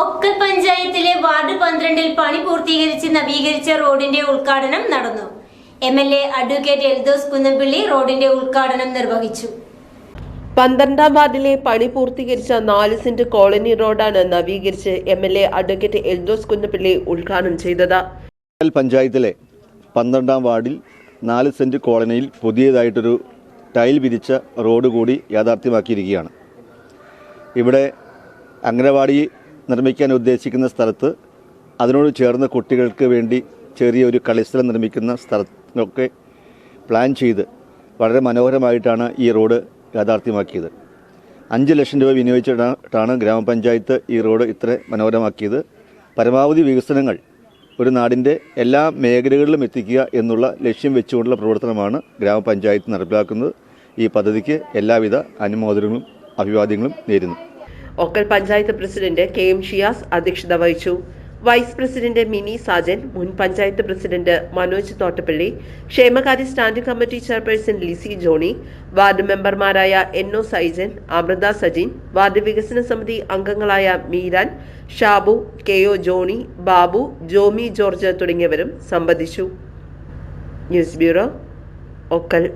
ഒക്കൽ പഞ്ചായത്തിലെ വാർഡ് പന്ത്രണ്ടിൽ പണി പൂർത്തീകരിച്ച് നവീകരിച്ച റോഡിന്റെ ഉദ്ഘാടനം നടന്നു. M L A advocate Eldhose Kunnappilly റോഡിന്റെ ഉദ്ഘാടനം നിർവഹിച്ചു. പന്ത്രണ്ടാം വാർഡിലെ പണി പൂർത്തീകരിച്ച നാല് സെന്റ് കോളനി റോഡാണ് നവീകരിച്ച് M L A advocate Eldhose Kunnappilly ഉദ്ഘാടനം ചെയ്തത്. പഞ്ചായത്തിലെ പന്ത്രണ്ടാം വാർഡിൽ നാല് സെന്റ് കോളനിയിൽ പുതിയതായിട്ടൊരു ടൈൽ വിരിച്ച റോഡ് കൂടി യാഥാർത്ഥ്യമാക്കിയിരിക്കുകയാണ്. ഇവിടെ അംഗനവാടി നിർമ്മിക്കാൻ ഉദ്ദേശിക്കുന്ന സ്ഥലത്ത് അതിനോട് ചേർന്ന് കുട്ടികൾക്ക് വേണ്ടി ചെറിയൊരു കളിസ്ഥലം നിർമ്മിക്കുന്ന സ്ഥലത്തൊക്കെ പ്ലാൻ ചെയ്ത് വളരെ മനോഹരമായിട്ടാണ് ഈ റോഡ് യാഥാർത്ഥ്യമാക്കിയത്. അഞ്ച് ലക്ഷം രൂപ വിനിയോഗിച്ചിട്ടാണ് ഗ്രാമപഞ്ചായത്ത് ഈ റോഡ് ഇത്ര മനോഹരമാക്കിയത്. പരമാവധി വികസനങ്ങൾ ഒരു നാടിന്റെ എല്ലാ മേഖലകളിലും എത്തിക്കുക എന്നുള്ള ലക്ഷ്യം വെച്ചുകൊണ്ടുള്ള പ്രവർത്തനമാണ് ഗ്രാമപഞ്ചായത്ത് നടപ്പിലാക്കുന്നത്. ഈ പദ്ധതിക്ക് എല്ലാവിധ അനുമോദനങ്ങളും അഭിവാദ്യങ്ങളും നേരുന്നു. Okkal panchayat president K M Shiyas അധ്യക്ഷത വഹിച്ചു. വൈസ് പ്രസിഡന്റ് മിനി സാജൻ മുൻ പഞ്ചായത്ത് പ്രസിഡന്റ് മനോജ് തോട്ടപ്പള്ളി ക്ഷേമകാര്യ standing committee chairperson Lissy Johny ward മെമ്പർമാരായ N O Saijan Amritha Sajin ward വികസന സമിതി അംഗങ്ങളായ മീരാൻ ഷാബു കെ ഒ ജോണി ബാബു ജോമി ജോർജ് തുടങ്ങിയവരും സംബന്ധിച്ചു. News bureau Okkal.